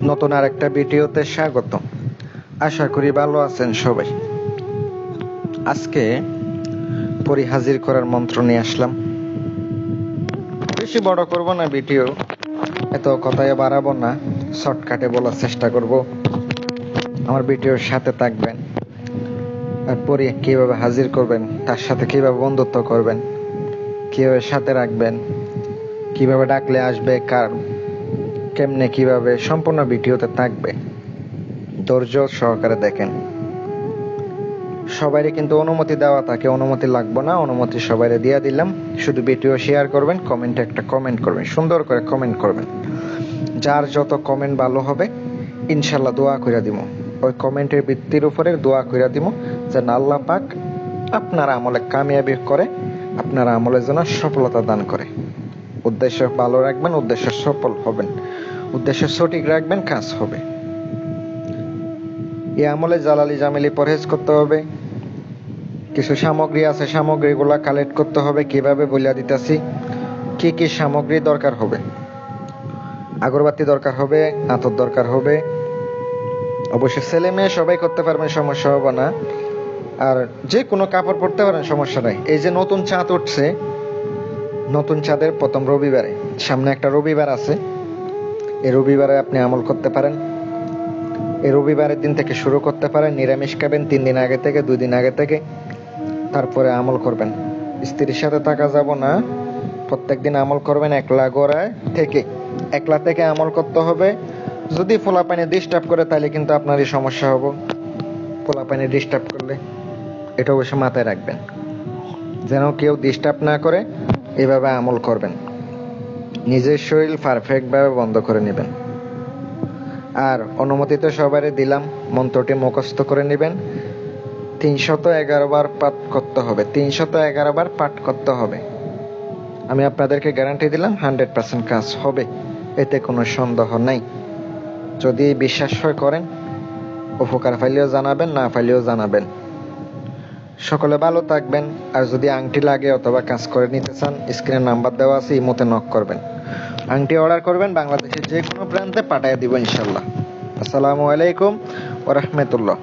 নতুন আরেকটা ভিডিওতে স্বাগত আশা করি ভালো আছেন সবাই। আজকে পরি হাজির করার মন্ত্র নিয়ে আসলাম। বেশি বড় করব না ভিডিও, এত কথায় বাড়াবো না, শর্টকাটে বলার চেষ্টা করব। আমার ভিডিওর সাথে থাকবেন। আর পরি কীভাবে হাজির করবেন, তার সাথে কীভাবে বন্ধুত্ব করবেন, কীভাবে সাথে রাখবেন, কীভাবে ডাকলে আসবে, কার কেমনে কীভাবে সম্পূর্ণ ভিডিওতে থাকবে, ধৈর্য সহকারে দেখেন। সবাইরে কিন্তু অনুমতি দেওয়া থাকে অনুমতি লাগবে না, অনুমতি সবাইরে দিয়ে দিলাম। শুধু ভিডিও শেয়ার করবেন, কমেন্টে একটা কমেন্ট করবেন, সুন্দর করে কমেন্ট করবেন। যার যত কমেন্ট ভালো হবে, ইনশাল্লাহ দোয়া করে দিব ওই কমেন্টের ভিত্তির উপরে দোয়া করে দিব যে আল্লাহ পাক আপনার আমলে কামিয়াবি করে, আপনার আমলের জন্য সফলতা দান করে। উদ্দেশ্য ভালো রাখবেন, উদ্দেশ্য সফল হবেন। উদ্দেশ্য সঠিক রাখবেন, কাজ হবে। এই আমলে জালালি জামিলি পরহেজ করতে হবে। কিছু সামগ্রী আছে, সামগ্রীগুলা কালেক্ট করতে হবে। কীভাবে বলিয়া দিতেছি? কি কি সামগ্রী দরকার হবে? আগরবাতি দরকার হবে, আতর দরকার হবে। অবশ্যই ছেলে মেয়ে সবাই করতে পারবেন, সমস্যা হবে না। আর যে কোনো কাপড় পরতে পারেন, সমস্যা নাই। এই যে নতুন চাঁদ উঠছে নতুন চাঁদের প্রথম রবিবারে। সামনে একটা রবিবার আছে। এই রবিবারে আপনি আমল করতে পারেন। এই রবিবারের দিন থেকে শুরু করতে পারেন, নিরামিষ খাবেন, তিন দিন আগে থেকে, দুই দিন আগে থেকে, তারপরে আমল করবেন। স্ত্রীর সাথে থাকা যাব না। প্রত্যেক দিন আমল করবেন একলা গোড়ায় থেকে। একলা থেকে আমল করতে হবে। যদি ফোলা পানি ডিস্টার্ব করে, তাহলে কিন্তু আপনারই সমস্যা হবে। ফোলা পানি ডিস্টার্ব করলে এটা অবশ্যই মাথায় রাখবেন। যেন কেউ ডিস্টার্ব না করে এভাবে আমল করবেন। নিজের শরীর পারফেক্টভাবে বন্ধ করে নেবেন। আর অনুমতি তো সবারই দিলাম, মন্ত্রটি মুখস্থ করে নেবেন। তিনশত এগারো বার পাঠ করতে হবে, তিনশত এগারো বার পাঠ করতে হবে। আমি আপনাদেরকে গ্যারান্টি দিলাম হান্ড্রেড পার্সেন্ট কাজ হবে, এতে কোনো সন্দেহ নাই। যদি বিশ্বাস করেন, উপকার ফাইলেও জানাবেন, না ফাইলেও জানাবেন। সকলে ভালো থাকবেন, আর যদি আংটি লাগে অথবা কাজ করে নিতে চান, স্ক্রিনে নাম্বার দেওয়া আছে, ইমোতে নক করবেন। আংটি অর্ডার করবেন, বাংলাদেশের যে কোনো প্রান্তে পাঠিয়ে দিব ইনশাল্লাহ আসসালামু আলাইকুম ওরহমতুল্লাহ